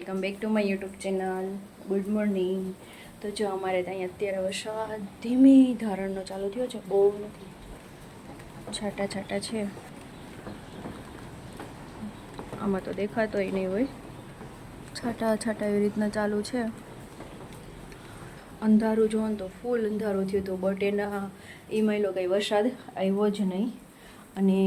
Welcome back to my YouTube channel good morning તો જો અમારે ત્યાં અત્યારે વરસાદ ધીમે ધારણનો ચાલુ થયો છે. બહુ નથી. છાટા છાટા છે. આમાં તો દેખાતોય નહીં હોય. છાટા છાટા એવી રીતના ચાલુ છે. અંધારું જોવાનું તો ફૂલ અંધારું થયું હતું. બટ એના એમાં કંઈ વરસાદ આવ્યો જ નહીં. અને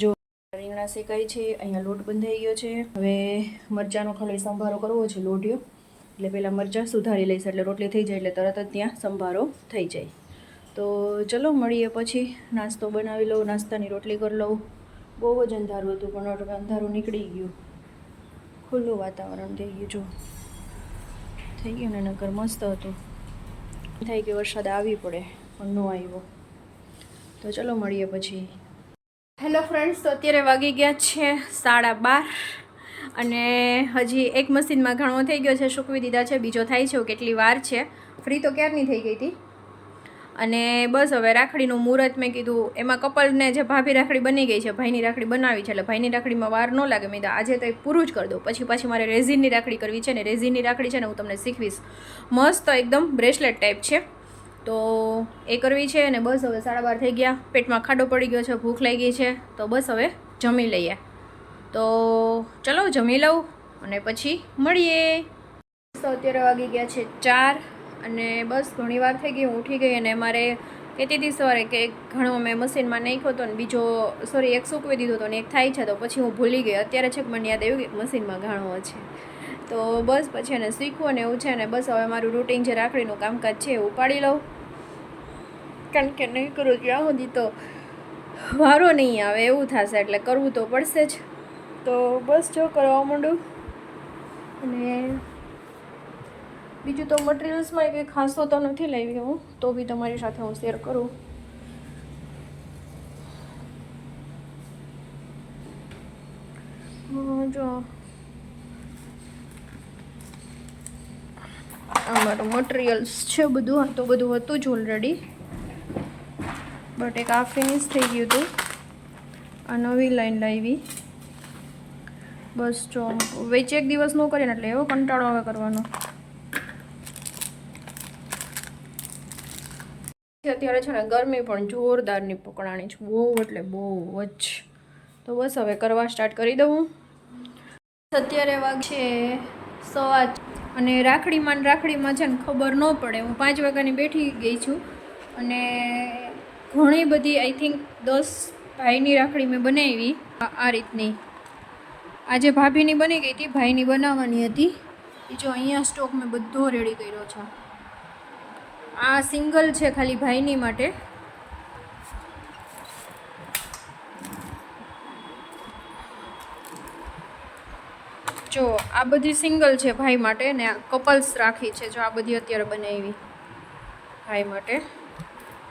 જો રીંગણા શેકાય છે, અહીંયા લોટ બંધાઈ ગયો છે. હવે મરચાંનો ખાલી સંભારો કરવો છે લોઢિયો એટલે પહેલાં મરચાં સુધારી લઈશ, એટલે રોટલી થઈ જાય એટલે તરત જ ત્યાં સંભારો થઈ જાય. તો ચલો મળીએ પછી. નાસ્તો બનાવી લઉં, નાસ્તાની રોટલી કરી લઉં. બહુ જ અંધારું હતું, પણ અંધારું નીકળી ગયું. ખુલ્લું વાતાવરણ થઈ ગયું જો થઈ ગયું ને નગર મસ્ત હતું. થાય કે વરસાદ આવી પડે, પણ ન આવ્યો. તો ચલો મળીએ પછી. હેલો ફ્રેન્ડ્સ, તો અત્યારે વાગી ગયા છે સાડા બાર અને હજી એક મશીનમાં ઘણો થઈ ગયો છે, સૂકવી દીધા છે, બીજો થાય છે કેટલી વાર છે. ફ્રી તો ક્યારની થઈ ગઈ હતી? અને બસ હવે રાખડીનું મુહૂર્ત મેં કીધું, એમાં કપલને જે ભાભી રાખડી બની ગઈ છે, ભાઈની રાખડી બનાવી છે, એટલે ભાઈની રાખડીમાં વાર ન લાગે. મેં આજે તો એ પૂરું જ કરી દઉં. પછી પાછી મારે રેઝિનની રાખડી કરવી છે ને, રેઝિનની રાખડી છે ને, હું તમને શીખવીશ. મસ્ત, એકદમ બ્રેસલેટ ટાઈપ છે. તો એ કરવી છે અને બસ હવે સાડા બાર થઈ ગયા. પેટમાં ખાડો પડી ગયો છે, ભૂખ લાગી છે. તો બસ હવે જમી લઈએ. તો ચલો જમી લઉં અને પછી મળીએ. તો અત્યારે વાગી ગયા છે ચાર અને બસ ઘણી વાર થઈ ગઈ. હું ઉઠી ગઈ અને મારે કહેતી હતી સવારે કે ઘણો મેં મશીનમાં નાખ્યો હતો ને બીજો સોરી એક સૂકવી દીધો હતો ને એક થાય છે. તો પછી હું ભૂલી ગઈ. અત્યારે છેક મને યાદ આવ્યું કે મશીનમાં ઘણો છે. તો બસ પછી એને શીખવું ને એવું છે ને બસ હવે મારું રૂટિન જે રાખડીનું કામકાજ છે એ ઉપાડી લઉં. કારણ કે નહીં કરું ત્યાં સુધી તો વારો નહીં આવે, એવું થશે એટલે કરવું તો પડશે જ. તો બસ જો કરવા માંડું. અને બીજું તો મટીરિયલ્સમાં કંઈ ખાસો તો નથી લેવી હું, તો બી તમારી સાથે હું શેર કરું. જો. આ મારું મટીરિયલ્સ છે બધું તો બધું હતું જ ઓલરેડી બટ એક આ ફિનિશ થઈ ગયું હતું. આ નવી લાઈન લાવી. બસ જો, વેચ એક દિવસ ન કરીએ ને એટલે એવો કંટાળો આવે કરવાનો. અત્યારે છે ને ગરમી પણ જોરદારની પકડાણી છે. બહુ એટલે બહુ જ. તો બસ હવે કરવા સ્ટાર્ટ કરી દઉં. અત્યારે વાગ છે સવા અને રાખડીમાં રાખડીમાં છે ને ખબર ન પડે. હું પાંચ વાગ્યાની બેઠી ગઈ છું અને ઘણી બધી આઈ થિંક દસ ભાઈની રાખડી મેં બનાવી. આ રીતની. આજે ભાભીની બની ગઈ હતી, ભાઈની બનાવવાની હતી, એ જો અહીંયા સ્ટોક મેં બધો રેડી કર્યો છે. આ સિંગલ છે ખાલી ભાઈની માટે. જો, આ બધી સિંગલ છે ભાઈ માટે ને કપલ્સ રાખી છે જો આ બધી અત્યારે બનાવી ભાઈ માટે.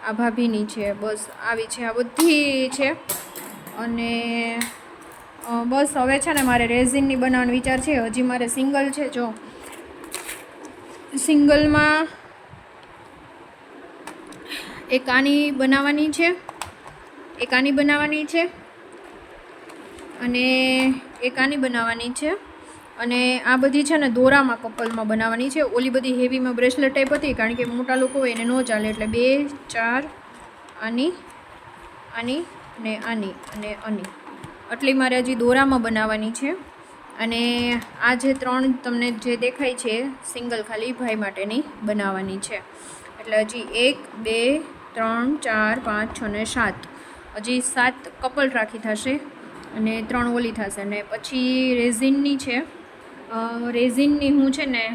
આ ભાભીની છે, બસ આવી છે, આ બધી છે. અને બસ હવે છે ને મારે રેઝિનની બનાવવાનો વિચાર છે. હજી મારે સિંગલ છે, જો. સિંગલમાં એક આની બનાવવાની છે, એક આની બનાવવાની છે અને એક આની બનાવવાની છે. અને આ બધી છે ને દોરામાં કપલમાં બનાવવાની છે. ઓલી બધી હેવીમાં બ્રેસલેટ ટાઈપ હતી કારણ કે મોટા લોકો હોય એને ન ચાલે એટલે બે, ચાર, આની આની ને આની અને આની આટલી મારે હજી દોરામાં બનાવવાની છે. અને આ જે ત્રણ તમને જે દેખાય છે સિંગલ ખાલી ભાઈ માટેની બનાવવાની છે. એટલે હજી એક, બે, ત્રણ, ચાર, પાંચ, છ ને સાત. હજી સાત કપલ રાખી થશે અને ત્રણ ઓલી થશે અને પછી રેઝિનની છે. રેઝિનની હું છે ને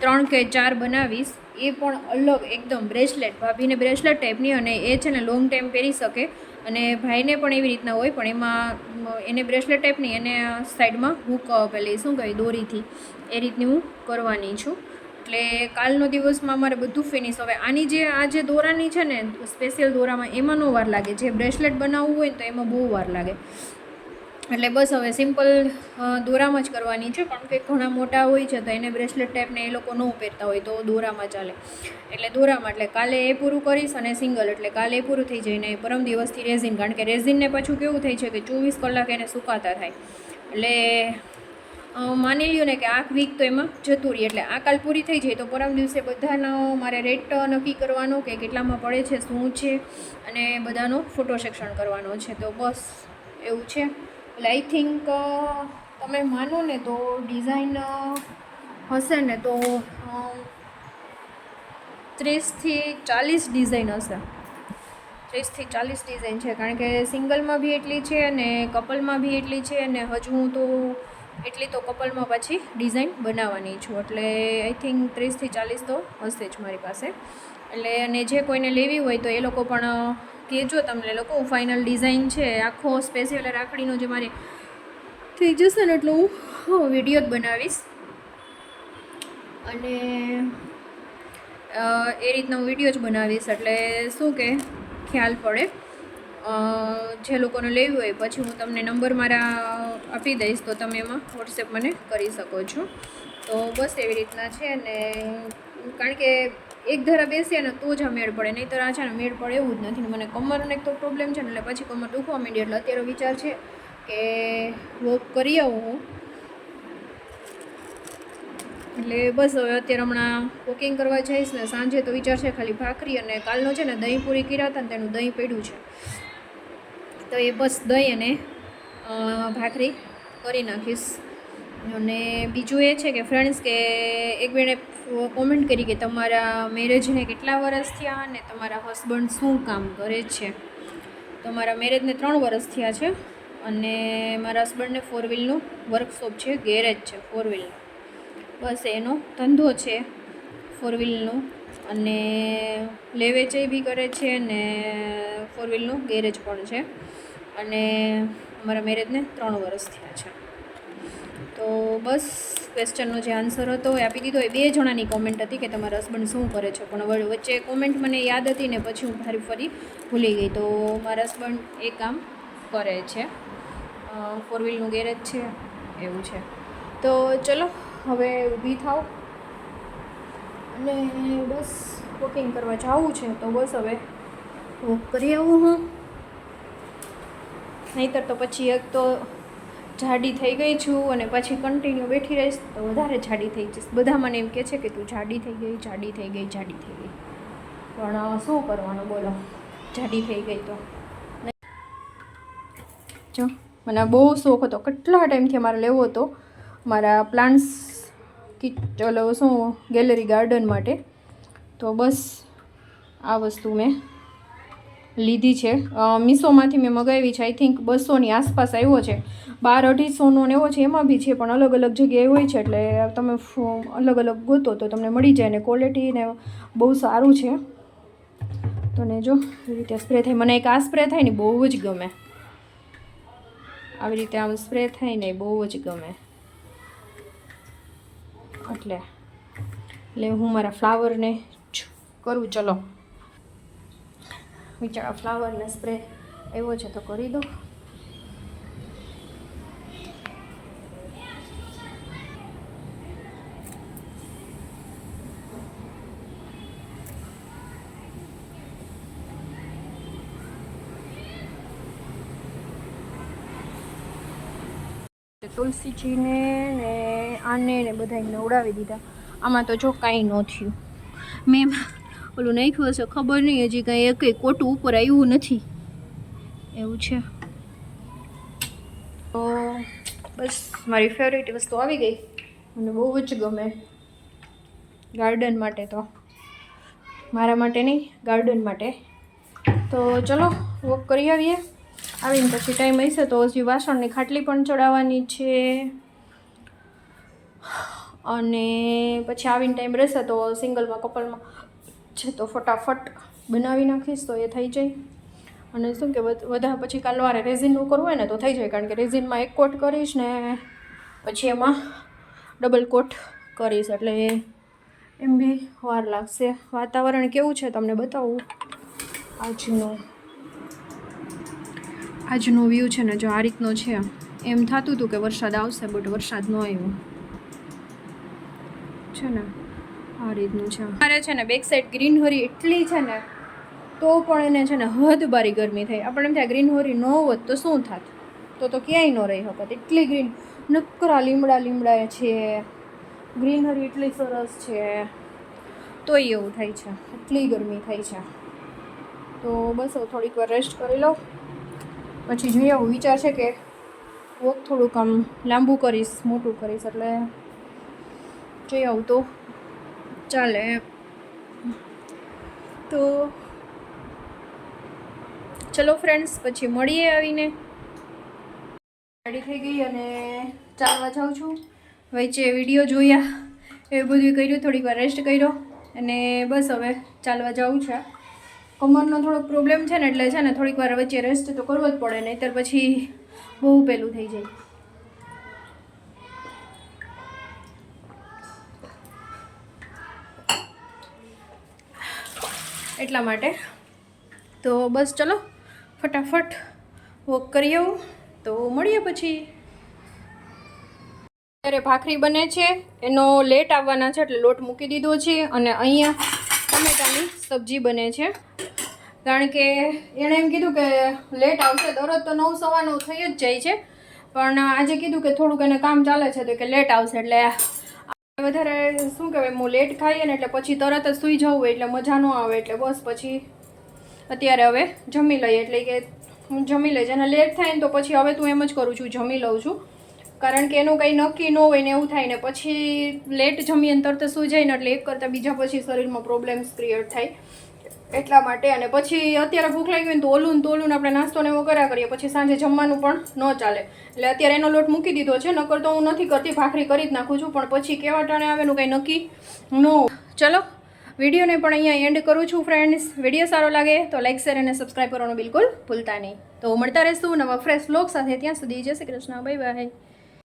ત્રણ કે ચાર બનાવીશ. એ પણ અલગ એકદમ બ્રેસલેટ, ભાભીને બ્રેસલેટ ટાઈપની અને એ છે ને લોંગ ટાઈમ પહેરી શકે. અને ભાઈને પણ એવી રીતના હોય, પણ એમાં એને બ્રેસલેટ ટાઈપની એને સાઈડમાં હૂક પેલી, શું કહે દોરીથી. એ રીતની હું કરવાની છું. એટલે કાલનો દિવસમાં મારે બધું ફિનિશ હવે આની જે, આ જે દોરાની છે ને સ્પેશિયલ દોરામાં એમાં નો વાર લાગે. જે બ્રેસલેટ બનાવવું હોય ને તો એમાં બહુ વાર લાગે. એટલે બસ હવે સિમ્પલ દોરામાં જ કરવાની છે, કારણ કે ઘણા મોટા હોય છે તો એને બ્રેસલેટ ટાઈપને એ લોકો ન પહેરતા હોય તો દોરામાં ચાલે. એટલે દોરામાં, એટલે કાલે એ પૂરું કરીશ અને સિંગલ, એટલે કાલે એ પૂરું થઈ જઈને પરમ દિવસથી રેઝિન, કારણ કે રેઝિનને પાછું કેવું થાય છે કે ચોવીસ કલાક એને સુકાતા થાય. એટલે માની લ્યો ને કે આખ વીક તો એમાં જતું રહી, એટલે આ કાલ પૂરી થઈ જાય તો પરમ દિવસે બધાનો મારે રેટ નક્કી કરવાનો કે કેટલામાં પડે છે, શું છે, અને બધાનો ફોટો સેક્શન કરવાનો છે. તો બસ એવું છે. એટલે આઈ થિંક તમે માનો ને તો ડિઝાઇન હશે ને તો ત્રીસથી ચાલીસ ડિઝાઇન હશે. ત્રીસથી ચાલીસ ડિઝાઇન છે. કારણ કે સિંગલમાં બી એટલી છે અને કપલમાં બી એટલી છે અને હજુ હું તો એટલી તો કપલમાં પાછી ડિઝાઇન બનાવવાની છું. એટલે આઈ થિંક ત્રીસથી ચાલીસ તો હશે જ મારી પાસે. એટલે અને જે કોઈને લેવી હોય તો એ લોકો પણ કહેજો તમને લોકો ફાઇનલ ડિઝાઇન છે, આખો સ્પેશિયલ રાખડીનો જે મારે થઈ જશે ને એટલે હું વીડિયો જ બનાવીશ. અને એ રીતના હું વીડિયો જ બનાવીશ, એટલે શું કે, ખ્યાલ પડે. જે લોકોને લેવી હોય, પછી હું તમને નંબર મારા આપી દઈશ, તો તમે એમાં વોટ્સએપ મને કરી શકો છો. તો બસ એવી રીતના છે ને કારણ કે એક ધારા બેસીએ ને તો જ આ મેળ પડે. નહીં તો આ છે ને મેળ પડે એવું જ નથી મને કમરનો એક તો પ્રોબ્લેમ છે ને એટલે પછી કમર દુખવા માંડી એટલે અત્યારે વિચાર છે કે વોક કરી આવું હું. એટલે બસ હવે અત્યારે હમણાં વોકિંગ કરવા જઈશ ને સાંજે તો વિચાર છે ખાલી ભાખરી અને કાલનો છે ને દહીં પૂરી કર્યા હતા ને તેનું દહીં પડ્યું છે. તો એ બસ દહીં અને ભાખરી કરી નાખીશ. અને બીજું એ છે કે ફ્રેન્ડ્સ કે એક બેને કોમેન્ટ કરી કે તમારા મેરેજને કેટલા વર્ષ થયા અને તમારા હસબન્ડ શું કામ કરે છે? તો મારા મેરેજને ત્રણ વર્ષ થયા છે અને મારા હસબન્ડને ફોર વ્હીલનું વર્કશોપ છે ગેરેજ છે ફોર વ્હીલનું બસ એનો ધંધો છે ફોર વ્હીલનો અને લે વેચાઈ બી કરે છે અને ફોર વ્હીલનું ગેરેજ પણ છે અને અમારા મેરેજને ત્રણ વર્ષ થયા છે. તો બસ ક્વેશ્ચનનો જે આન્સર હતો એ આપી દીધો. એ બે જણાની કોમેન્ટ હતી કે તમારા હસબન્ડ શું કરે છે? પણ વચ્ચે કોમેન્ટ મને યાદ હતી ને પછી હું ફરી ફરી ભૂલી ગઈ. તો મારા હસબન્ડ એ કામ કરે છે. ફોર વ્હીલનું ગેરેજ છે. એવું છે. તો ચલો, હવે ઊભી થાવ અને બસ વોકિંગ કરવા જવું છે. તો બસ હવે વોક કરી આવું હું. નહીતર તો પછી એક તો જાડી થઈ ગઈ છું અને પછી કન્ટિન્યુ બેઠી રહીશ, તો વધારે જાડી થઈ જઈશ. બધા મને એમ કહે છે કે તું જાડી થઈ ગઈ, જાડી થઈ ગઈ, જાડી થઈ ગઈ. પણ શું કરવાનું બોલો? જાડી થઈ ગઈ તો. જો, મને બહુ શોખ હતો. કેટલા ટાઈમથી મારે લેવો હતો. મારા પ્લાન્ટ્સ કી ચલો શું ગેલેરી ગાર્ડન માટે. તો બસ આ વસ્તુ મેં લીધી છે. મીસોમાંથી મેં મગાવી છે. આઈ થિંક બસોની આસપાસ આવ્યો છે. બાર અઢીસોનો ને એવો છે. એમાં બી છે, પણ અલગ અલગ જગ્યાએ હોય છે. એટલે તમે અલગ અલગ ગોતો તો તમને મળી જાય ને ક્વોલિટી ને બહુ સારું છે. તો ને જો એવી રીતે સ્પ્રે થાય. મને એક આ સ્પ્રે થાય ને બહુ જ ગમે. આવી રીતે આમ સ્પ્રે થાય ને બહુ જ ગમે. એટલે એટલે હું મારા ફ્લાવરને કરું. ચલો. વિચાર ફ્લાવરને સ્પ્રે એવો છે તો કરી દો. તુલસીજીને ને આને ને બધાને નવડાવી દીધા. આમાં તો જો કાંઈ ન થયું. મેં ઓલું નાખ્યું હશે, ખબર નહીં, હજી કાંઈ એક કોટું ઉપર આવ્યું નથી. એવું છે. તો બસ, મારી ફેવરેટ વસ્તુ આવી ગઈ. મને બહુ જ ગમે. ગાર્ડન માટે તો. મારા માટે નહીં ગાર્ડન માટે. તો ચલો વોક કરી આવીએ. આવીને પછી ટાઈમ હશે તો હજી વાસણની ખાટલી પણ ચડાવવાની છે. અને પછી આવીને ટાઈમ રહેશે તો સિંગલમાં કપલમાં છે તો ફટાફટ બનાવી નાખીશ તો એ થઈ જાય. અને શું કે વધ- વધારે પછી કાલવારે રેઝિનનું કરવું હોય ને તો થઈ જાય, કારણ કે રેઝિનમાં એક કોટ કરીશ ને પછી એમાં ડબલ કોટ કરીશ. એટલે એમ બી વાર લાગશે. વાતાવરણ કેવું છે તમને બતાવું? આજનું, આજનો વ્યૂ છે ને જો આ રીતનો છે. એમ થતું હતું કે વરસાદ આવશે બટ વરસાદ ન આવ્યો. છે ને? આ રીતનું છે. મારે છે ને બેક સાઈડ ગ્રીનહરી એટલી છે ને, તો પણ એને છે ને હદ બારી ગરમી થઈ. આપણે એમ થાય ગ્રીનહરી ન હોત તો શું થાત? તો તો ક્યાંય ન રહી શકત એટલી ગ્રીન નકરા લીમડા લીમડા છે. ગ્રીનરી એટલી સરસ છે. તોય એવું થાય છે. એટલી ગરમી થાય છે. તો બસ હવે થોડીક વાર રેસ્ટ કરી લઉં પછી જોઈએ, આવું વિચાર છે કે વોક થોડુંક આમ લાંબુ કરીશ, મોટું કરીશ એટલે જોઈ આવું તો. ચાલે તો ચલો ફ્રેન્ડ્સ પછી મળીએ આવીને. રેડી થઈ ગઈ અને ચાલવા જાઉં છું. વચ્ચે વીડિયો જોયા એ બધું કર્યું થોડીક વાર રેસ્ટ કર્યો અને બસ હવે ચાલવા જાઉં છે. કમરનો થોડોક પ્રોબ્લેમ છે ને એટલે છે ને થોડીક વાર વચ્ચે રેસ્ટ તો કરવો જ પડે નહીતર પછી બહુ પેલું થઈ જાય. એટલા માટે. તો બસ ચલો, ફટાફટ વોક કરી આવું. તો મળીએ પછી. અત્યારે ભાખરી બને છે, એનો લેટ આવવાના છે, એટલે લોટ મૂકી દીધો છે, અને અહીંયા ટમેટાની સબ્જી બને છે. કારણ કે એણે એમ કીધું કે લેટ આવશે, દરરોજ તો નવ સવા નવ થઈ જ જાય છે. પણ આજે કીધું કે થોડુંક એને કામ ચાલે છે, તો કે લેટ આવશે, એટલે વધારે શું કહેવાય હું લેટ ખાઈએ ને એટલે પછી તરત જ સૂઈ જવું એટલે મજા ન આવે એટલે બસ પછી અત્યારે હવે જમી લઈએ. એટલે કે હું જમી લઈશ. અને લેટ થાય ને તો પછી હવે તું એમ જ કરું છું, જમી લઉં છું. કારણ કે એનું કંઈ નક્કી ન હોય ને એવું થાય ને પછી લેટ જમીએ ને તરત સૂઈ જાય ને એટલે એક કરતાં બીજા પછી શરીરમાં પ્રોબ્લેમ્સ ક્રિએટ થાય. એટલા માટે. અને પછી અત્યારે ભૂખ લાગી હોય તો ઓલું તોલું આપણે નાસ્તો ને એવો કર્યા કરીએ. પછી સાંજે જમવાનું પણ ન ચાલે. એટલે અત્યારે એનો લોટ મૂકી દીધો છે. નકર તો હું નથી કરતી, ભાખરી કરી જ નાખું છું. પણ પછી કેવા ટાણે આવે એનું કંઈ નક્કી ન ચલો, વિડીયોને પણ અહીંયા એન્ડ કરું છું ફ્રેન્ડ્સ વીડિયો સારો લાગે તો લાઇક શેર અને સબસ્ક્રાઈબ કરવાનું બિલકુલ ભૂલતા નહીં. તો મળતા રહેશું નવા ફ્રેશ બ્લોગ સાથે. ત્યાં સુધી જય શ્રી કૃષ્ણ. Bye bye